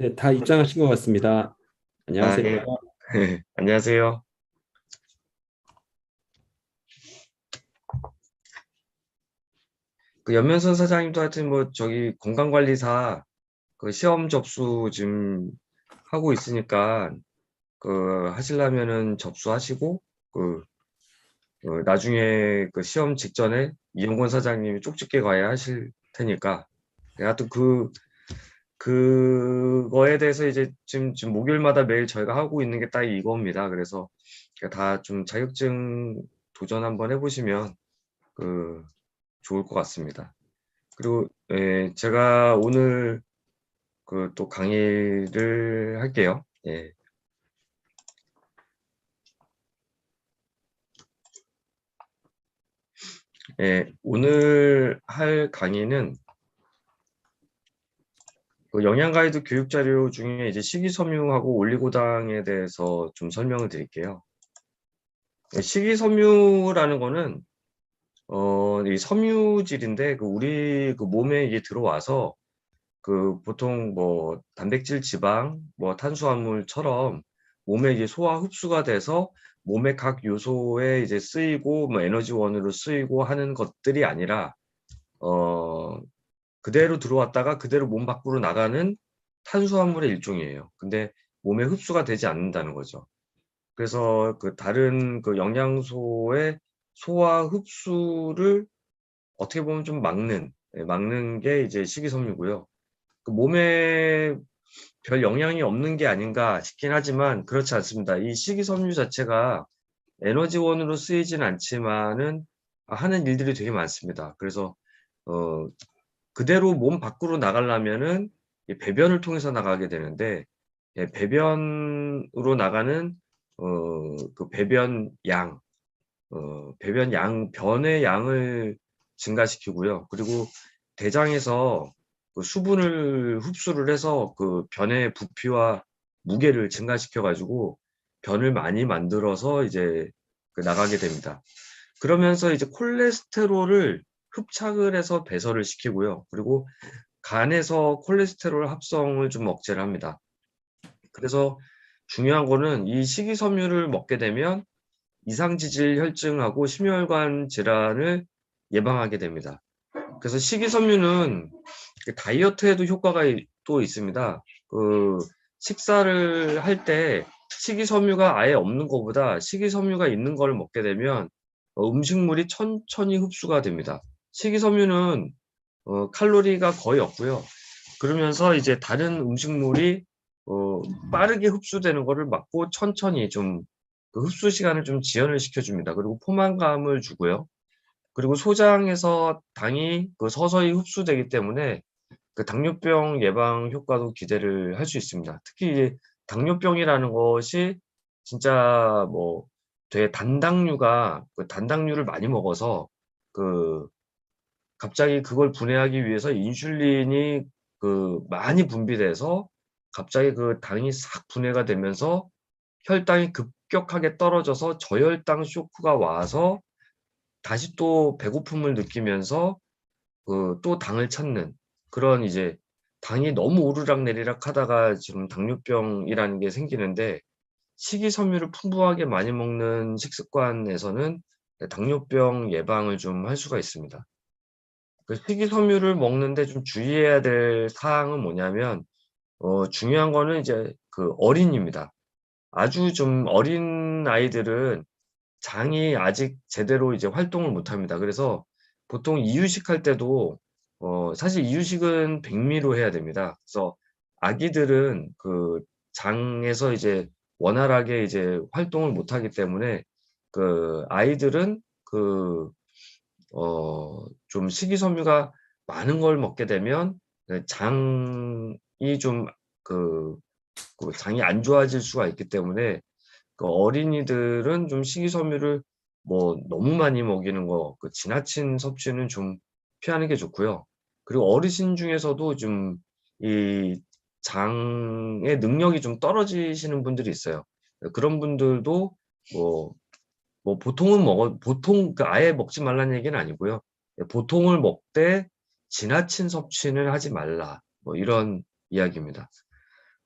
네, 다 입장하신 것 같습니다. 안녕하세요. 아, 예. 안녕하세요. 그 연면선 사장님도 하여튼 뭐 저기 건강관리사 그 시험 접수 지금 하고 있으니까 그 하시려면은 접수하시고 그, 그 나중에 그 시험 직전에 이영권 사장님이 쪽집게 가야 하실 테니까 하여튼 그 그거에 대해서 이제 지금, 지금 목요일마다 매일 저희가 하고 있는 게 딱 이겁니다. 그래서 다 좀 자격증 도전 한번 해보시면 그 좋을 것 같습니다. 그리고 예, 제가 오늘 그 또 강의를 할게요. 예. 예, 오늘 할 강의는 그 영양 가이드 교육 자료 중에 이제 식이섬유하고 올리고당에 대해서 좀 설명을 드릴게요. 네, 식이섬유라는 거는 어, 이 섬유질인데 그 우리 그 몸에 이게 들어와서 그 보통 뭐 단백질, 지방, 뭐 탄수화물처럼 몸에 이제 소화 흡수가 돼서 몸의 각 요소에 이제 쓰이고 뭐 에너지원으로 쓰이고 하는 것들이 아니라 어 그대로 들어왔다가 그대로 몸 밖으로 나가는 탄수화물의 일종이에요. 근데 몸에 흡수가 되지 않는다는 거죠. 그래서 그 다른 그 영양소의 소화 흡수를 어떻게 보면 좀 막는 예, 막는 게 이제 식이섬유고요. 그 몸에 별 영향이 없는 게 아닌가 싶긴 하지만 그렇지 않습니다. 이 식이섬유 자체가 에너지원으로 쓰이진 않지만은 하는 일들이 되게 많습니다. 그래서 어 그대로 몸 밖으로 나가려면은 배변을 통해서 나가게 되는데 예, 배변으로 나가는 어, 그 배변 양, 어, 배변 양, 변의 양을 증가시키고요. 그리고 대장에서 그 수분을 흡수를 해서 그 변의 부피와 무게를 증가시켜 가지고 변을 많이 만들어서 이제 그 나가게 됩니다. 그러면서 이제 콜레스테롤을 흡착을 해서 배설을 시키고요. 그리고 간에서 콜레스테롤 합성을 좀 억제를 합니다. 그래서 중요한 거는 이 식이섬유를 먹게 되면 이상지질 혈증하고 심혈관 질환을 예방하게 됩니다. 그래서 식이섬유는 다이어트에도 효과가 또 있습니다. 그 식사를 할 때 식이섬유가 아예 없는 것보다 식이섬유가 있는 걸 먹게 되면 음식물이 천천히 흡수가 됩니다. 식이섬유는 어, 칼로리가 거의 없고요. 그러면서 이제 다른 음식물이 어, 빠르게 흡수되는 것을 막고 천천히 좀 그 흡수 시간을 좀 지연을 시켜줍니다. 그리고 포만감을 주고요. 그리고 소장에서 당이 그 서서히 흡수되기 때문에 그 당뇨병 예방 효과도 기대를 할 수 있습니다. 특히 당뇨병이라는 것이 진짜 뭐 되게 단당류가 그 단당류를 많이 먹어서 그 갑자기 그걸 분해하기 위해서 인슐린이 그 많이 분비돼서 갑자기 그 당이 싹 분해가 되면서 혈당이 급격하게 떨어져서 저혈당 쇼크가 와서 다시 또 배고픔을 느끼면서 그 또 당을 찾는 그런 이제 당이 너무 오르락내리락 하다가 지금 당뇨병이라는 게 생기는데 식이섬유를 풍부하게 많이 먹는 식습관에서는 당뇨병 예방을 좀 할 수가 있습니다. 그 식이섬유를 먹는데 좀 주의해야 될 사항은 뭐냐면 어, 중요한 거는 이제 그 어린입니다. 아주 좀 어린 아이들은 장이 아직 제대로 이제 활동을 못 합니다. 그래서 보통 이유식 할 때도 어, 사실 이유식은 백미로 해야 됩니다. 그래서 아기들은 그 장에서 이제 원활하게 이제 활동을 못 하기 때문에 그 아이들은 그 어, 좀 식이섬유가 많은 걸 먹게 되면 그 장이 좀 그, 그 장이 안 좋아질 수가 있기 때문에 그 어린이들은 좀 식이섬유를 뭐 너무 많이 먹이는 거, 그 지나친 섭취는 좀 피하는 게 좋고요. 그리고 어르신 중에서도 좀 이 장의 능력이 좀 떨어지시는 분들이 있어요. 그런 분들도 뭐 뭐 보통은 먹어 보통 그 아예 먹지 말라는 얘기는 아니고요. 예, 보통을 먹되 지나친 섭취는 하지 말라. 뭐 이런 이야기입니다.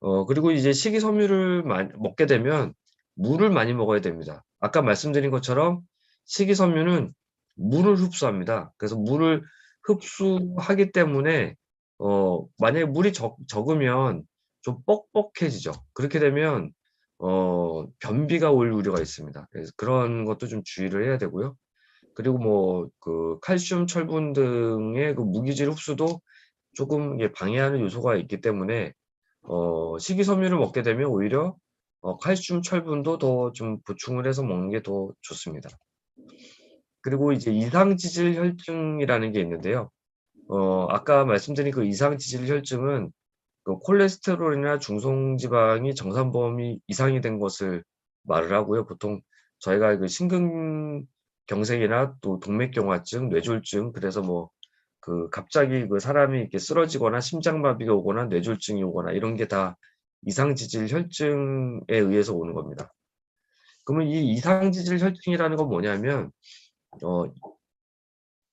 어, 그리고 이제 식이섬유를 마- 먹게 되면 물을 많이 먹어야 됩니다. 아까 말씀드린 것처럼 식이섬유는 물을 흡수합니다. 그래서 물을 흡수하기 때문에 어, 만약에 물이 적, 적으면 좀 뻑뻑해지죠. 그렇게 되면 어, 변비가 올 우려가 있습니다. 그래서 그런 것도 좀 주의를 해야 되고요. 그리고 뭐 그 칼슘, 철분 등의 그 무기질 흡수도 조금 방해하는 요소가 있기 때문에 어, 식이섬유를 먹게 되면 오히려 어, 칼슘, 철분도 더 좀 보충을 해서 먹는 게 더 좋습니다. 그리고 이제 이상지질 혈증이라는 게 있는데요. 어, 아까 말씀드린 그 이상지질 혈증은 그 콜레스테롤이나 중성지방이 정상 범위 이상이 된 것을 말을 하고요. 보통 저희가 그 심근경색이나 또 동맥경화증, 뇌졸중, 그래서 뭐 그 갑자기 그 사람이 이렇게 쓰러지거나 심장마비가 오거나 뇌졸중이 오거나 이런 게 다 이상지질 혈증에 의해서 오는 겁니다. 그러면 이 이상지질 혈증이라는 건 뭐냐면 어,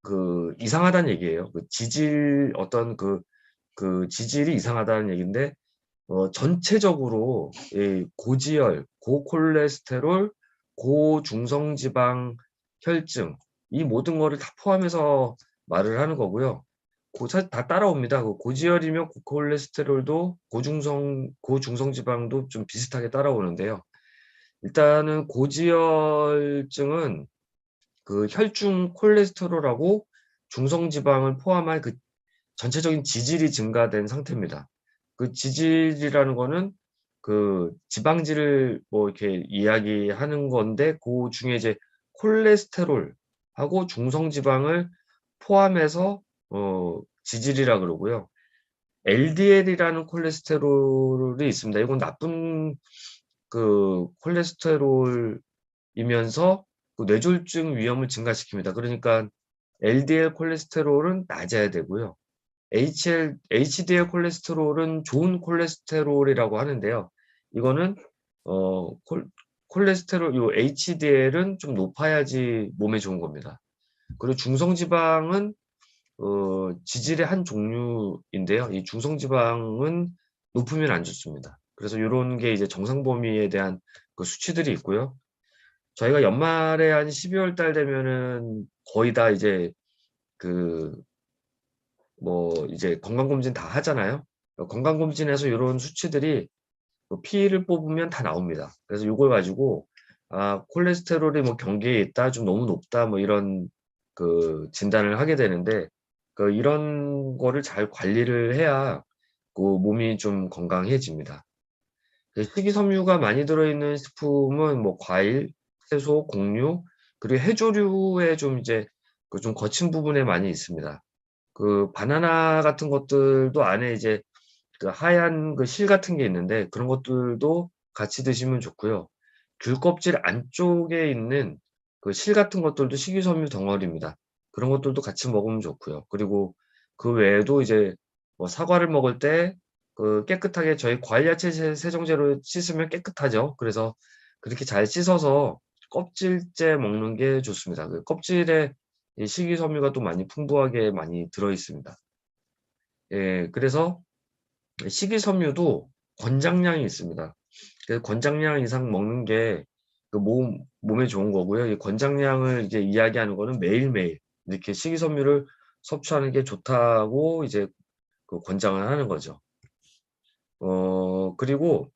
그 이상하다는 얘기예요. 그 지질 어떤 그, 그 지질이 이상하다는 얘기인데 어, 전체적으로 이 고지혈, 고콜레스테롤, 고중성지방 혈증 이 모든 거를 다 포함해서 말을 하는 거고요. 고, 다 따라옵니다. 그 고지혈이면 고콜레스테롤도 고중성 고중성지방도 좀 비슷하게 따라오는데요. 일단은 고지혈증은 그 혈중 콜레스테롤하고 중성지방을 포함한 그 전체적인 지질이 증가된 상태입니다. 그 지질이라는 거는 그 지방질을 뭐 이렇게 이야기하는 건데 그 중에 이제 콜레스테롤하고 중성지방을 포함해서 어 지질이라 그러고요. LDL이라는 콜레스테롤이 있습니다. 이건 나쁜 그 콜레스테롤이면서 그 뇌졸중 위험을 증가시킵니다. 그러니까 LDL 콜레스테롤은 낮아야 되고요. HL, HDL 콜레스테롤은 좋은 콜레스테롤이라고 하는데요. 이거는 어 콜, 콜레스테롤 요 HDL은 좀 높아야지 몸에 좋은 겁니다. 그리고 중성지방은 어, 지질의 한 종류인데요. 이 중성지방은 높으면 안 좋습니다. 그래서 이런 게 이제 정상 범위에 대한 그 수치들이 있고요. 저희가 연말에 한 12월 달 되면은 거의 다 이제 그 뭐 이제 건강검진 다 하잖아요. 건강검진에서 이런 수치들이 뭐 피를 뽑으면 다 나옵니다. 그래서 이걸 가지고 아 콜레스테롤이 뭐 경계에 있다, 좀 너무 높다, 뭐 이런 그 진단을 하게 되는데 그 이런 거를 잘 관리를 해야 그 몸이 좀 건강해집니다. 그 식이섬유가 많이 들어있는 식품은 뭐 과일, 채소, 곡류, 그리고 해조류에 좀 이제 그 좀 거친 부분에 많이 있습니다. 그 바나나 같은 것들도 안에 이제 그 하얀 그 실 같은 게 있는데 그런 것들도 같이 드시면 좋고요. 귤 껍질 안쪽에 있는 그 실 같은 것들도 식이섬유 덩어리입니다. 그런 것들도 같이 먹으면 좋고요. 그리고 그 외에도 이제 뭐 사과를 먹을 때 그 깨끗하게 저희 과일 야채 세- 세정제로 씻으면 깨끗하죠. 그래서 그렇게 잘 씻어서 껍질째 먹는 게 좋습니다. 그 껍질에 이 식이섬유가 또 많이 풍부하게 많이 들어 있습니다. 예, 그래서 식이섬유도 권장량이 있습니다. 그 권장량 이상 먹는 게 그 몸, 몸에 좋은 거고요. 이 권장량을 이제 이야기하는 거는 매일매일 이렇게 식이섬유를 섭취하는 게 좋다고 이제 그 권장을 하는 거죠. 어, 그리고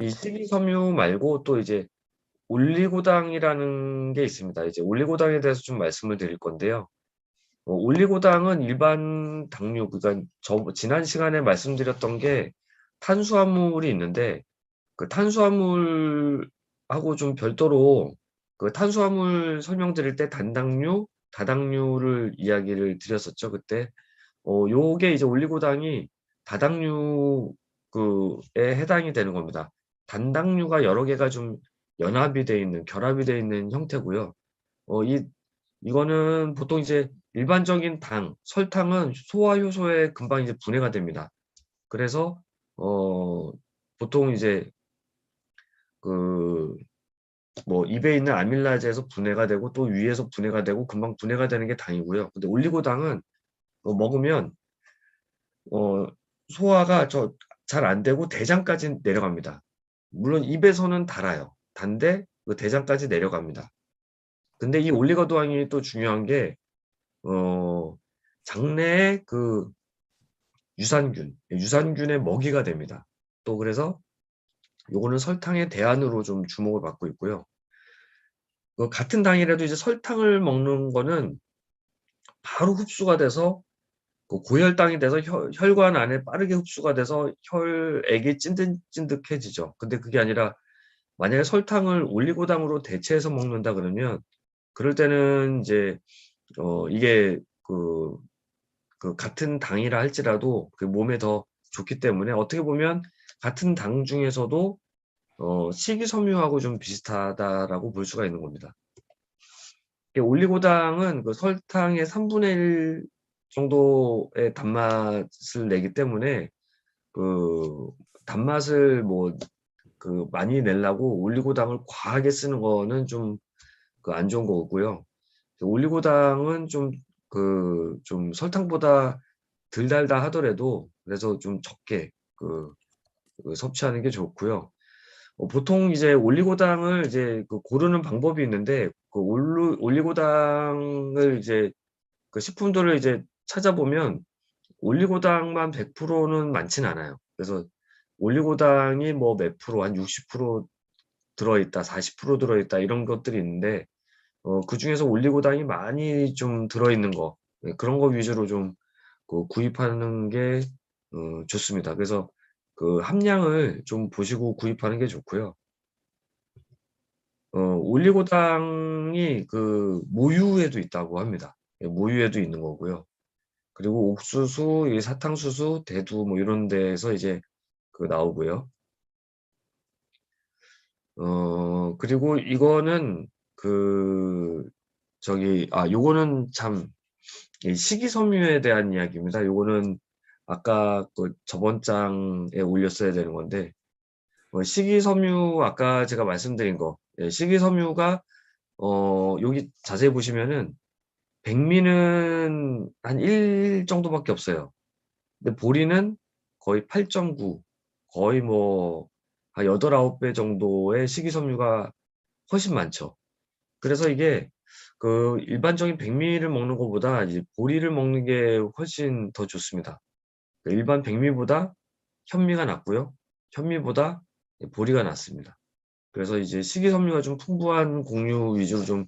이 식이섬유 말고 또 이제 올리고당이라는 게 있습니다. 이제 올리고당에 대해서 좀 말씀을 드릴 건데요. 어, 올리고당은 일반 당류, 그러니까 저 지난 시간에 말씀드렸던 게 탄수화물이 있는데 그 탄수화물하고 좀 별도로 그 탄수화물 설명드릴 때 단당류, 다당류를 이야기를 드렸었죠. 그때 어, 요게 이제 올리고당이 다당류 그에 해당이 되는 겁니다. 단당류가 여러 개가 좀 연합이 돼 있는, 결합이 돼 있는 형태고요. 어, 이 이거는 보통 이제 일반적인 당, 설탕은 소화 효소에 금방 이제 분해가 됩니다. 그래서 어, 보통 이제 그 뭐 입에 있는 아밀라제에서 분해가 되고 또 위에서 분해가 되고 금방 분해가 되는 게 당이고요. 근데 올리고당은 어, 먹으면 어, 소화가 저 잘 안 되고 대장까지 내려갑니다. 물론 입에서는 달아요. 단데 그 대장까지 내려갑니다. 근데 이 올리고당이 또 중요한 게 어, 장내에 그 유산균, 유산균의 먹이가 됩니다. 또 그래서 요거는 설탕의 대안으로 좀 주목을 받고 있고요. 그 같은 당이라도 이제 설탕을 먹는 거는 바로 흡수가 돼서 그 고혈당이 돼서 혈, 혈관 안에 빠르게 흡수가 돼서 혈액이 찐득찐득해지죠. 근데 그게 아니라 만약에 설탕을 올리고당으로 대체해서 먹는다 그러면 그럴 때는 이제 어 이게 그, 그 같은 당이라 할지라도 그 몸에 더 좋기 때문에 어떻게 보면 같은 당 중에서도 어 식이섬유하고 좀 비슷하다라고 볼 수가 있는 겁니다. 올리고당은 그 설탕의 3분의 1 정도의 단맛을 내기 때문에 그 단맛을 뭐 그 많이 내려고 올리고당을 과하게 쓰는 거는 좀 그 안 좋은 거고요. 올리고당은 좀 그 좀 설탕보다 덜 달다 하더라도 그래서 좀 적게 그, 그 섭취하는 게 좋고요. 어, 보통 이제 올리고당을 이제 그 고르는 방법이 있는데 그 올루, 올리고당을 이제 그 식품들을 이제 찾아보면 올리고당만 100%는 많진 않아요. 그래서 올리고당이 뭐 몇 프로, 한 60% 들어있다, 40% 들어있다 이런 것들이 있는데 어, 그 중에서 올리고당이 많이 좀 들어있는 거 네, 그런 거 위주로 좀 그 구입하는 게 어, 좋습니다. 그래서 그 함량을 좀 보시고 구입하는 게 좋고요. 어, 올리고당이 그 모유에도 있다고 합니다. 예, 모유에도 있는 거고요. 그리고 옥수수, 이 사탕수수, 대두 뭐 이런 데에서 이제 그 나오고요. 어, 그리고 이거는 그 저기 아 요거는 참 식이섬유에 대한 이야기입니다. 요거는 아까 그 저번 장에 올렸어야 되는 건데 어, 식이섬유 아까 제가 말씀드린 거 예, 식이섬유가 어 여기 자세히 보시면은 백미는 한 1 정도밖에 없어요. 근데 보리는 거의 8.9 거의 뭐한 8, 9배 정도의 식이섬유가 훨씬 많죠. 그래서 이게 그 일반적인 백미를 먹는 것보다 이제 보리를 먹는 게 훨씬 더 좋습니다. 그 일반 백미보다 현미가 낫고요. 현미보다 보리가 낫습니다. 그래서 이제 식이섬유가 좀 풍부한 곡류 위주로 좀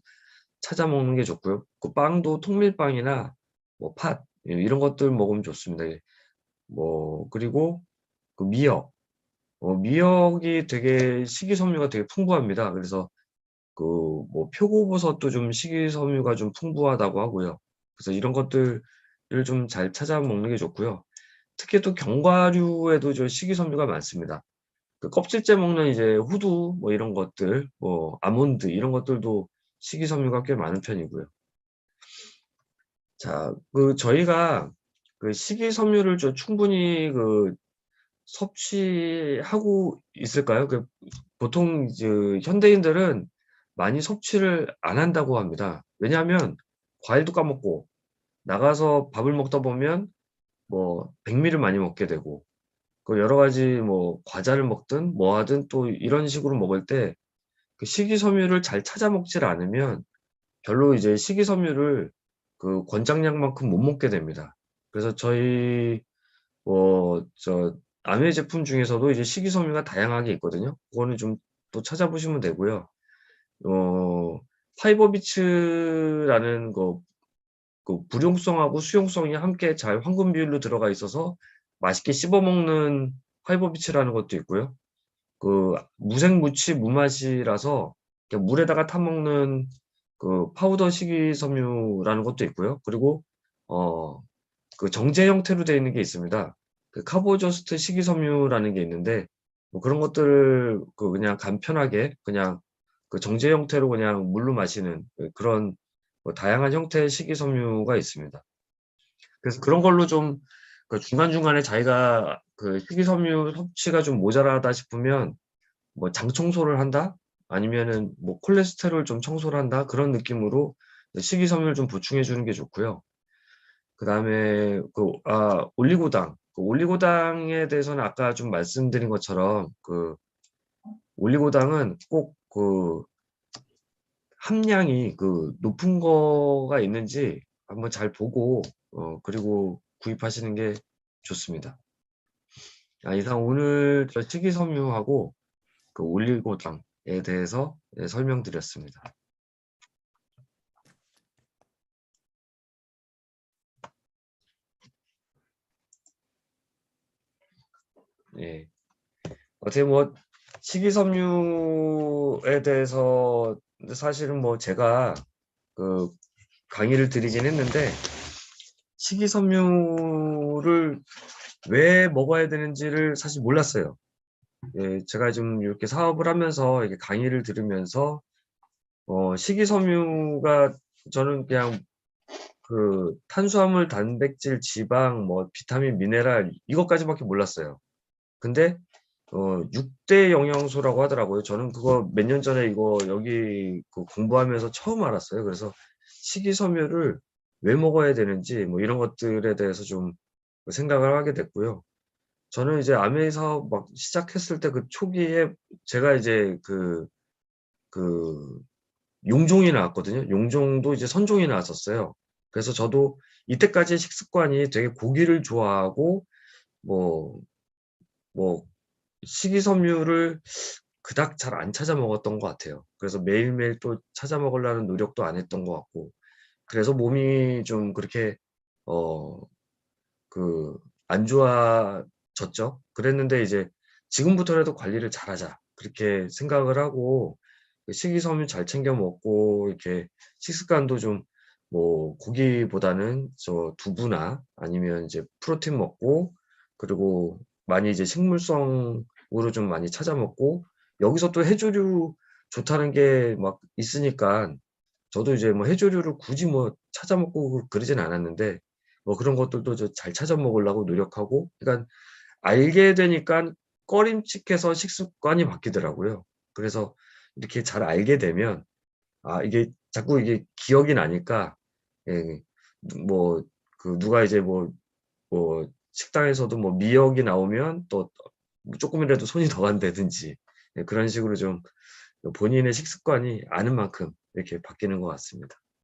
찾아 먹는 게 좋고요. 그 빵도 통밀빵이나 뭐 팥 이런 것들 먹으면 좋습니다. 뭐 그리고 그 미역, 어, 미역이 되게 식이섬유가 되게 풍부합니다. 그래서 그 뭐 표고버섯도 좀 식이섬유가 좀 풍부하다고 하고요. 그래서 이런 것들을 좀 잘 찾아 먹는 게 좋고요. 특히 또 견과류에도 저 식이섬유가 많습니다. 그 껍질째 먹는 이제 후두 뭐 이런 것들, 뭐 아몬드 이런 것들도 식이섬유가 꽤 많은 편이고요. 자, 그 저희가 그 식이섬유를 좀 충분히 그 섭취하고 있을까요? 그 보통 그 현대인들은 많이 섭취를 안 한다고 합니다. 왜냐하면 과일도 까먹고 나가서 밥을 먹다 보면 뭐 백미를 많이 먹게 되고 그 여러 가지 뭐 과자를 먹든 뭐 하든 또 이런 식으로 먹을 때 그 식이섬유를 잘 찾아 먹질 않으면 별로 이제 식이섬유를 그 권장량만큼 못 먹게 됩니다. 그래서 저희 뭐저 아메 제품 중에서도 이제 식이섬유가 다양하게 있거든요. 그거는 좀 또 찾아보시면 되고요. 어 파이버비츠라는 거 그 불용성하고 수용성이 함께 잘 황금 비율로 들어가 있어서 맛있게 씹어 먹는 파이버비츠라는 것도 있고요. 그 무생무치 무맛이라서 물에다가 타 먹는 그 파우더 식이섬유라는 것도 있고요. 그리고 어 그 정제 형태로 되어 있는 게 있습니다. 그 카보저스트 식이섬유라는 게 있는데 뭐 그런 것들을 그 그냥 간편하게 그냥 그 정제 형태로 그냥 물로 마시는 그 그런 뭐 다양한 형태의 식이섬유가 있습니다. 그래서 그런 걸로 좀 그 중간중간에 자기가 그 식이섬유 섭취가 좀 모자라다 싶으면 뭐 장 청소를 한다? 아니면은 뭐 콜레스테롤 좀 청소를 한다? 그런 느낌으로 식이섬유를 좀 보충해 주는 게 좋고요. 그 다음에 그 아 올리고당 그 올리고당에 대해서는 아까 좀 말씀드린 것처럼 그 올리고당은 꼭 그 함량이 그 높은 거가 있는지 한번 잘 보고 어 그리고 구입하시는 게 좋습니다. 아, 이상 오늘 저 식이섬유하고 그 올리고당에 대해서 예, 설명드렸습니다. 예. 어떻게 뭐 식이섬유에 대해서 사실은 뭐 제가 그 강의를 드리긴 했는데 식이섬유를 왜 먹어야 되는지를 사실 몰랐어요. 예, 제가 좀 이렇게 사업을 하면서 이렇게 강의를 들으면서 어, 식이섬유가 저는 그냥 그 탄수화물, 단백질, 지방, 뭐 비타민, 미네랄 이것까지밖에 몰랐어요. 근데 어 6대 영양소라고 하더라고요. 저는 그거 몇 년 전에 이거 여기 그 공부하면서 처음 알았어요. 그래서 식이섬유를 왜 먹어야 되는지 뭐 이런 것들에 대해서 좀 생각을 하게 됐고요. 저는 이제 아메이 사업 막 시작했을 때 그 초기에 제가 이제 그, 그 용종이 나왔거든요. 용종도 이제 선종이 나왔었어요. 그래서 저도 이때까지 식습관이 되게 고기를 좋아하고 뭐, 뭐 식이섬유를 그닥 잘 안 찾아 먹었던 것 같아요. 그래서 매일매일 또 찾아 먹으려는 노력도 안 했던 것 같고 그래서 몸이 좀 그렇게 어 그 안 좋아졌죠. 그랬는데 이제 지금부터라도 관리를 잘하자 그렇게 생각을 하고 그 식이섬유 잘 챙겨 먹고 이렇게 식습관도 좀 뭐 고기보다는 저 두부나 아니면 이제 프로틴 먹고 그리고 많이 이제 식물성으로 좀 많이 찾아 먹고 여기서 또 해조류 좋다는 게 막 있으니까 저도 이제 뭐 해조류를 굳이 뭐 찾아 먹고 그러진 않았는데 뭐 그런 것들도 저잘 찾아 먹으려고 노력하고 그러니까 알게 되니까 꺼림칙해서 식습관이 바뀌더라고요. 그래서 이렇게 잘 알게 되면 아 이게 자꾸 이게 기억이 나니까 예, 뭐그 누가 이제 뭐뭐 식당에서도 뭐 미역이 나오면 또 조금이라도 손이 더 간다든지 예, 그런 식으로 좀 본인의 식습관이 아는 만큼 이렇게 바뀌는 것 같습니다.